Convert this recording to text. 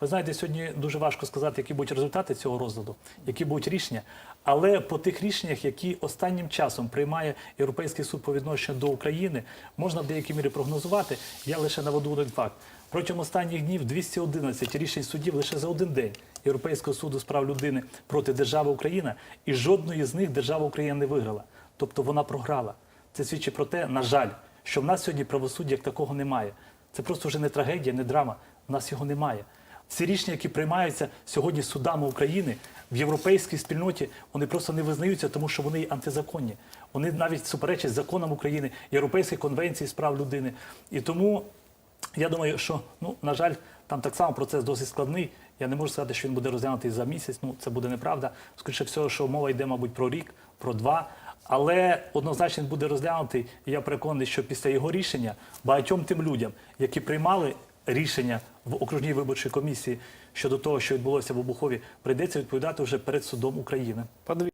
Ви знаєте, сьогодні дуже важко сказати, які будуть результати цього розгляду, які будуть рішення. Але по тих рішеннях, які останнім часом приймає Європейський суд по відношенню до України, можна в деякій мірі прогнозувати. Я лише наведу один факт. Протягом останніх днів 211 рішень судів лише за один день Європейського суду з прав людини проти держави Україна, і жодної з них держава Україна не виграла. Тобто вона програла. Це свідчить про те, на жаль, що в нас сьогодні правосуддя як такого немає. Це просто вже не трагедія, не драма. В нас його немає. Ці рішення, які приймаються сьогодні судами України в європейській спільноті, вони просто не визнаються, тому що вони антизаконні. Вони навіть суперечать законам України, Європейській конвенції з прав людини. І тому я думаю, що ну на жаль, там так само процес досить складний. Я не можу сказати, що він буде розглянутий за місяць. Ну це буде неправда. Скоріше всього, що мова йде, мабуть, про рік, про два. Але однозначно буде розглянутий. І я переконаний, що після його рішення багатьом тим людям, які приймали рішення в окружній виборчій комісії щодо того, що відбулося в Обухові, прийдеться відповідати вже перед судом України.